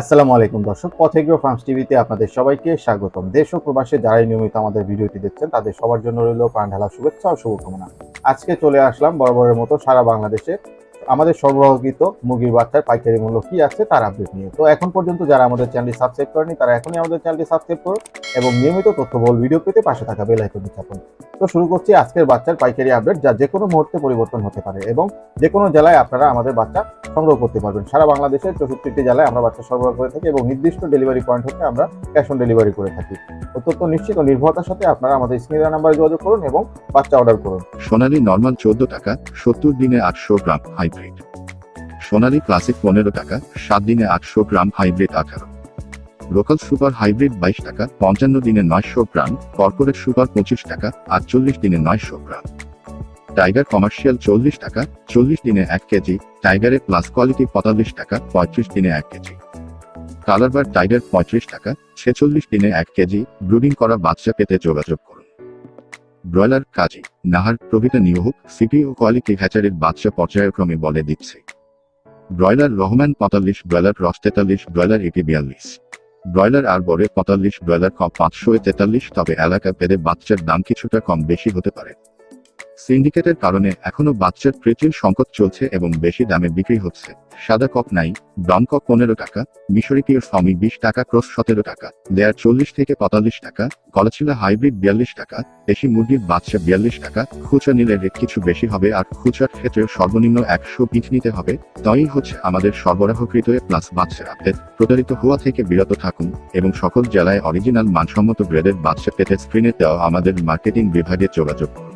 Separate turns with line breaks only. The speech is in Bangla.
আসসালামু আলাইকুম দর্শক, পথেগ্রো ফার্মস টিভিতে আপনাদের সবাইকে স্বাগতম। দেশ ও প্রবাসে যারাই নিয়মিত আমাদের ভিডিওটি দেখছেন, তাদের সবার জন্য রইল প্রাণ ঢালা শুভেচ্ছা ও শুভকামনা। আজকে চলে আসলাম বরাবরের মতো সারা বাংলাদেশে। আমাদের সরবরাহকৃত মুরগির বাচ্চার পাইকারি মূল্য কি আছে তার আপডেট নিয়ে। তো এখন পর্যন্ত যারা আমাদের চ্যানেলটি সাবস্ক্রাইব করেনি তারা এখনই আমাদের চ্যানেলটি সাবস্ক্রাইব করুন এবং নিয়মিত তথ্যবহুল ভিডিও পেতে পাশে থাকা বেল আইকনটি চাপুন। তো শুরু করছি আজকের বাচ্চার পাইকারি আপডেট যা যে কোনো মুহূর্তে পরিবর্তন হতে পারে এবং যে কোনো জেলায় আপনারা আমাদের বাচ্চা সংগ্রহ করতে পারবেন। সারা বাংলাদেশের চৌষট্টিটি জেলায় আমরা বাচ্চা সরবরাহ করে থাকি এবং নির্দিষ্ট ডেলিভারি পয়েন্ট হতে আমরা ক্যাশ অন ডেলিভারি করে থাকি। অত্যন্ত নিশ্চিত ও নির্ভরতার সাথে আপনারা আমাদের স্ক্রিনের নাম্বারে যোগাযোগ করুন এবং বাচ্চা অর্ডার করুন।
সোনালী নর্মাল চোদ্দ টাকা, সত্তর দিনে আটশো গ্রাম হাইব্রিড সোনালী ক্লাসিক পনেরো টাকা, সাত দিনে আটশো গ্রাম হাইব্রিড আঠারো। লোকাল সুপার হাইব্রিড বাইশ টাকা, পঞ্চান্ন দিনে নয়শো গ্রাম, কর্পোরেট সুপার পঁচিশ টাকা, আটচল্লিশ দিনে নয়শো গ্রাম। টাইগার কমার্শিয়াল চল্লিশ টাকা, চল্লিশ দিনে এক কেজি, টাইগারের প্লাস কোয়ালিটি পঁয়তাল্লিশ টাকা, পঁয়ত্রিশ দিনে এক কেজি। কালারবার টাইগার পঁয়ত্রিশ টাকা, ছেচল্লিশ দিনে এক কেজি, ব্রুডিং করা বাচ্চা পেতে যোগাযোগ করুন। ব্রয়লার কাজী, নাহার প্রভৃতি নিয়োগ সিপি ও কোয়ালিটি হ্যাচারির বাচ্চা পর্যায়ক্রমে বলে দিচ্ছে। ব্রয়লার রহমান পঁয়তাল্লিশ, ব্রয়লার রস তেতাল্লিশ, ব্রয়লার এটি বিয়াল্লিশ। ব্রয়লার আর বরে পঁয়তাল্লিশ ব্রয়লার কম পাঁচশো তেতাল্লিশ, তবে এলাকা পেরে বাচ্চার দাম কিছুটা কম বেশি হতে পারে। সিন্ডিকেটের কারণে এখনও বাচ্চার প্রচুর সংকট চলছে এবং বেশি দামে বিক্রি হচ্ছে। সাদা কক নাই, ব্রাউন কক পনেরো টাকা, মিশরি পিওর ফমি বিশ টাকা, ক্রস সতেরো টাকা লেয়ার চল্লিশ থেকে পঁয়তাল্লিশ টাকা, গলাচিলা হাইব্রিড বিয়াল্লিশ টাকা, দেশি মুরগির বাচ্চা বিয়াল্লিশ টাকা, খুচরা নিলে রেট কিছু বেশি হবে আর খুচরার ক্ষেত্রে সর্বনিম্ন একশো পিঠ নিতে হবে। তাই হচ্ছে আমাদের সরবরাহকৃত প্লাস বাচ্চার আপডেট। প্রতারিত হওয়া থেকে বিরত থাকুন এবং সকল জেলায় অরিজিনাল মানসম্মত গ্রেডের বাচ্চা পেতে স্ক্রিনে দেওয়া আমাদের মার্কেটিং বিভাগে যোগাযোগ করুন।